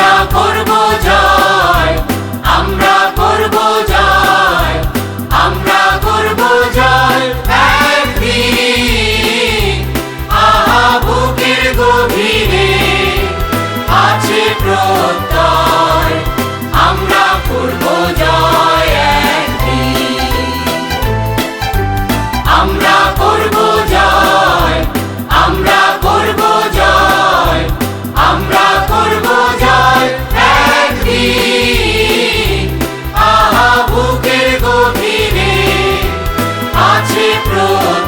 আমরা করব যা Lord.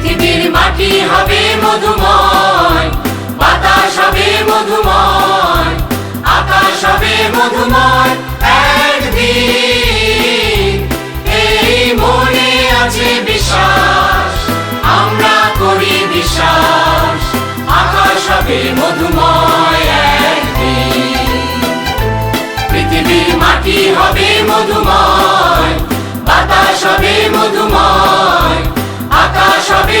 পৃথিবীর মাটি হবে মধুময় বাতাস হবে মধুময় আকাশ হবে মধুময়।